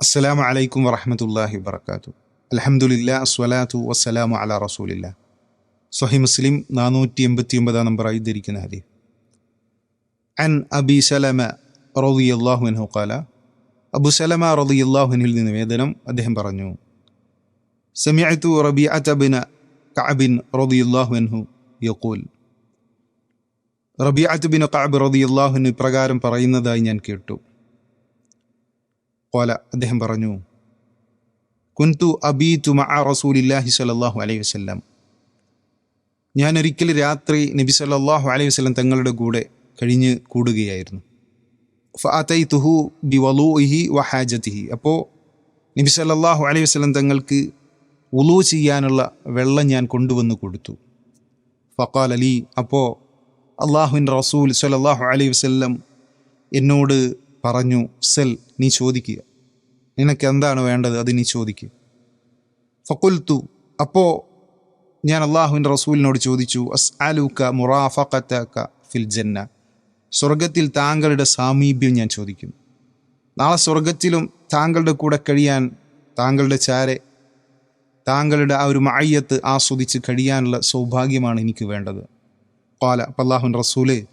അസ്സലാമു അലൈക്കും വറഹമത്തല്ലാഹി വബർക്കാത്തു അലഹമുല്ല അസ്വലാത്തു വസ്സലാമു അല റസൂലില്ല. സൊഹി മുസ്ലിം നാനൂറ്റി എൺപത്തി ഒമ്പതാം നമ്പറായി ധരിക്കുന്ന ഹദീഫ് അൻ അബി സലമ റളിയല്ലാഹു അൻഹു ഖാല അബു സലമ റളിയല്ലാഹു അള്ളാഹുനിൽ നിന്ന് നിവേദനം അദ്ദേഹം പറഞ്ഞു. സമിഅതു റബീഅത ബിൻ കഅബിൻ റളിയല്ലാഹു അൻഹു യഖൂൽ. റബി ബിൻ കഅബ് റളിയല്ലാഹു അൻഹു ഇപ്രകാരം പറയുന്നതായി ഞാൻ കേട്ടു. കോല അദ്ദേഹം പറഞ്ഞു കുന്തു അബീതു മഅ റസൂലില്ലാഹി സലാഹു അലൈഹി വസല്ലം. ഞാൻ ഒരിക്കൽ രാത്രി നബി സല്ലാഹു അലൈഹി വസല്ലം തങ്ങളുടെ കൂടെ കഴിഞ്ഞ് കൂടുകയായിരുന്നു. ഫഅതൈതുഹു വ വഹാജതിഹി. അപ്പോൾ നബി സല്ലാഹു അലൈഹി വസ്ലം തങ്ങൾക്ക് ഉലു ചെയ്യാനുള്ള വെള്ളം ഞാൻ കൊണ്ടുവന്ന് കൊടുത്തു. ഫക്കാൽ അലി അപ്പോൾ അള്ളാഹുവിൻ റസൂൽ സല്ലല്ലാഹു അലൈഹി വസല്ലം എന്നോട് പറഞ്ഞു സെൽ നീ ചോദിക്കുക. നിനക്ക് എന്താണ് വേണ്ടത് അത് നീ ചോദിക്കുക ഫക്കുൽത്തു അപ്പോൾ ഞാൻ അള്ളാഹുവിന്റെ റസൂലിനോട് ചോദിച്ചു അസ് അലുക്ക മുറാഫക്കത്തക്ക ഫിൽ ജന്ന. സ്വർഗത്തിൽ താങ്കളുടെ സാമീപ്യം ഞാൻ ചോദിക്കുന്നു. നാളെ സ്വർഗത്തിലും താങ്കളുടെ കൂടെ കഴിയാൻ താങ്കളുടെ ചാരെ താങ്കളുടെ ആ ഒരു മയ്യത്ത് ആസ്വദിച്ച് കഴിയാനുള്ള സൗഭാഗ്യമാണ് എനിക്ക് വേണ്ടത്. കോല അപ്പം അള്ളാഹുൻ റസൂൽ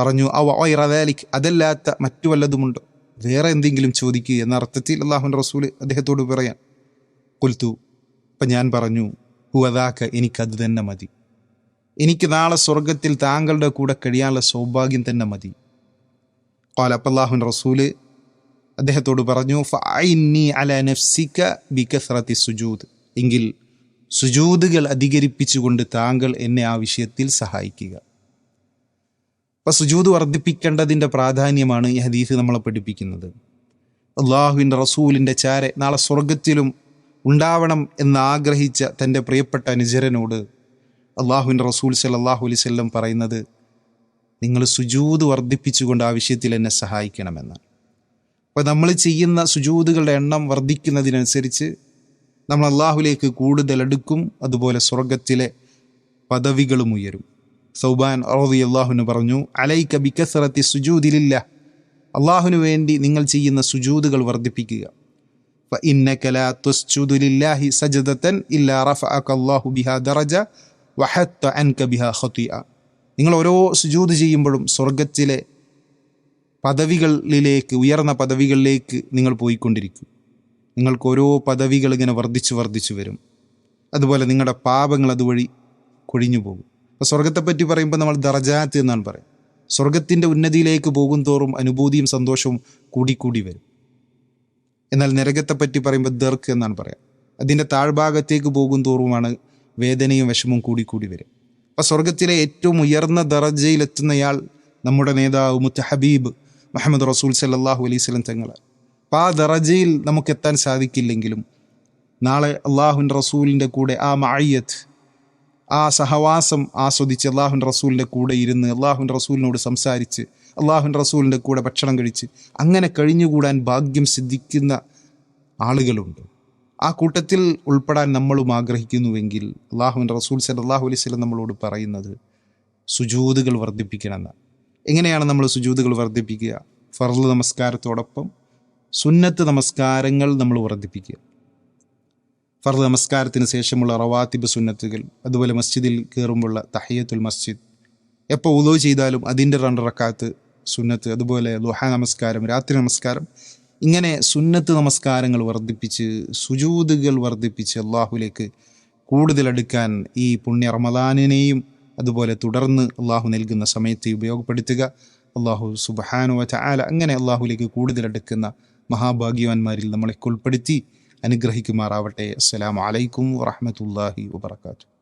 പറഞ്ഞു അവ ഒയറദാലിക് അതല്ലാത്ത മറ്റു വല്ലതുമുണ്ടോ? വേറെ എന്തെങ്കിലും ചോദിക്കുക എന്ന അർത്ഥത്തിൽ അള്ളാഹുൻ റസൂൽ അദ്ദേഹത്തോട് പറയാൻ കൊൽത്തു അപ്പം ഞാൻ പറഞ്ഞു ഹുവദാക്ക എനിക്കത് തന്നെ മതി. എനിക്ക് നാളെ സ്വർഗത്തിൽ താങ്കളുടെ കൂടെ കഴിയാനുള്ള സൗഭാഗ്യം തന്നെ മതി. അള്ളാഹുൻ റസൂൽ അദ്ദേഹത്തോട് പറഞ്ഞു ഫൈനി അല നഫ്സിക ബിക്കസ്രത്തി സുജൂദ്. എങ്കിൽ സുജൂദുകൾ അധികരിപ്പിച്ചുകൊണ്ട് താങ്കൾ എന്നെ ആ വിഷയത്തിൽ സഹായിക്കുക. അപ്പം സുജൂത് വർദ്ധിപ്പിക്കേണ്ടതിന്റെ പ്രാധാന്യമാണ് ഈ ഹദീസ് നമ്മളെ പഠിപ്പിക്കുന്നത്. അള്ളാഹുവിന്റെ റസൂലിന്റെ ചാരെ നാളെ സ്വർഗത്തിലും ഉണ്ടാവണം എന്നാഗ്രഹിച്ച തന്റെ പ്രിയപ്പെട്ട അനുചരനോട് അള്ളാഹുവിന്റെ റസൂൽ സല്ലാഹു അലൈവല്ലം പറയുന്നത് നിങ്ങൾ സുജൂത് വർദ്ധിപ്പിച്ചുകൊണ്ട് ആ വിഷയത്തിൽ എന്നെ സഹായിക്കണമെന്ന്. അപ്പോൾ നമ്മൾ ചെയ്യുന്ന സുജൂതുകളുടെ എണ്ണം വർദ്ധിക്കുന്നതിനനുസരിച്ച് നമ്മൾ അള്ളാഹുലേക്ക് കൂടുതൽ അടുക്കും അതുപോലെ സ്വർഗത്തിലെ പദവികളും ഉയരും. സൗബാൻ റോദി അള്ളാഹുവിന് പറഞ്ഞു അലൈക്ക ബിക്കസറത്തി സുജൂദിലില്ല അള്ളാഹുവിന് വേണ്ടി നിങ്ങൾ ചെയ്യുന്ന സുജൂദുകൾ വർദ്ധിപ്പിക്കുക. നിങ്ങൾ ഓരോ സുജൂദ് ചെയ്യുമ്പോഴും സ്വർഗത്തിലെ പദവികളിലേക്ക് ഉയർന്ന പദവികളിലേക്ക് നിങ്ങൾ പോയിക്കൊണ്ടിരിക്കും. നിങ്ങൾക്ക് ഓരോ പദവികൾ ഇങ്ങനെ വർദ്ധിച്ചു വർദ്ധിച്ചു വരും. അതുപോലെ നിങ്ങളുടെ പാപങ്ങൾ അതുവഴി കൊഴിഞ്ഞു പോകും അപ്പോൾ സ്വർഗത്തെപ്പറ്റി പറയുമ്പോൾ നമ്മൾ ദറജാത്ത് എന്നാണ് പറയും. സ്വർഗത്തിന്റെ ഉന്നതിയിലേക്ക് പോകും തോറും അനുഭൂതിയും സന്തോഷവും കൂടിക്കൂടി വരും. എന്നാൽ നരകത്തെപ്പറ്റി പറയുമ്പോൾ ദർക്ക് എന്നാണ് പറയാം. അതിന്റെ താഴ്ഭാഗത്തേക്ക് പോകും തോറുമാണ് വേദനയും വിഷമവും കൂടിക്കൂടി വരും. അപ്പോൾ സ്വർഗത്തിലെ ഏറ്റവും ഉയർന്ന ദറജയിലെത്തുന്നയാൾ നമ്മുടെ നേതാവ് മുത്ത ഹബീബ് മുഹമ്മദ് റസൂൽ സല്ലാഹു അലൈഹി സ്വലം തങ്ങൾ അപ്പോൾ ആ ദറജയിൽ നമുക്ക് എത്താൻ സാധിക്കില്ലെങ്കിലും നാളെ അള്ളാഹുൻ റസൂലിന്റെ കൂടെ ആ മഴയത്ത് ആ സഹവാസം ആസ്വദിച്ച് അള്ളാഹുൻ റസൂലിന്റെ കൂടെ ഇരുന്ന് അള്ളാഹുൻ റസൂലിനോട് സംസാരിച്ച് അള്ളാഹുൻ റസൂലിന്റെ കൂടെ ഭക്ഷണം കഴിച്ച് അങ്ങനെ കഴിഞ്ഞുകൂടാൻ ഭാഗ്യം സിദ്ധിക്കുന്ന ആളുകളുണ്ട്. ആ കൂട്ടത്തിൽ ഉൾപ്പെടാൻ നമ്മളും ആഗ്രഹിക്കുന്നുവെങ്കിൽ അള്ളാഹുൻ റസൂൽ അള്ളാഹു അലൈഹി സ്വലം നമ്മളോട് പറയുന്നത് സുജൂതുകൾ വർദ്ധിപ്പിക്കണമെന്ന് എങ്ങനെയാണ് നമ്മൾ സുജൂതുകൾ വർദ്ധിപ്പിക്കുക? ഫർദ് നമസ്കാരത്തോടൊപ്പം സുന്നത്ത് നമസ്കാരങ്ങൾ നമ്മൾ വർദ്ധിപ്പിക്കുക. ഫർദ് നമസ്കാരത്തിന് ശേഷമുള്ള റവാത്തിബ് സുന്നത്തുകൾ അതുപോലെ മസ്ജിദിൽ കയറുമ്പോഴുള്ള തഹയ്യത്തുൽ മസ്ജിദ്. എപ്പോൾ ഉദോ ചെയ്താലും അതിന്റെ രണ്ട് റക്കാത്ത് സുന്നത്ത് അതുപോലെ ലുഹ നമസ്കാരം രാത്രി നമസ്കാരം. ഇങ്ങനെ സുന്നത്ത് നമസ്കാരങ്ങൾ വർദ്ധിപ്പിച്ച് സുജൂതുകൾ വർദ്ധിപ്പിച്ച് അള്ളാഹുലേക്ക് കൂടുതൽ അടുക്കാൻ ഈ പുണ്യ റമദാനിനെയും അതുപോലെ തുടർന്ന് അള്ളാഹു നൽകുന്ന സമയത്ത് ഉപയോഗപ്പെടുത്തുക. അള്ളാഹു സുബഹാനു വ ആല അങ്ങനെ അള്ളാഹുലേക്ക് കൂടുതൽ അടുക്കുന്ന മഹാഭാഗ്യവാന്മാരിൽ നമ്മളെ ഉൾപ്പെടുത്തി അനുഗ്രഹിക്കുമാറാവട്ടെ. അസ്സലാമു അലൈക്കും വറഹമത്തല്ലാഹി വബർക്കാത്തു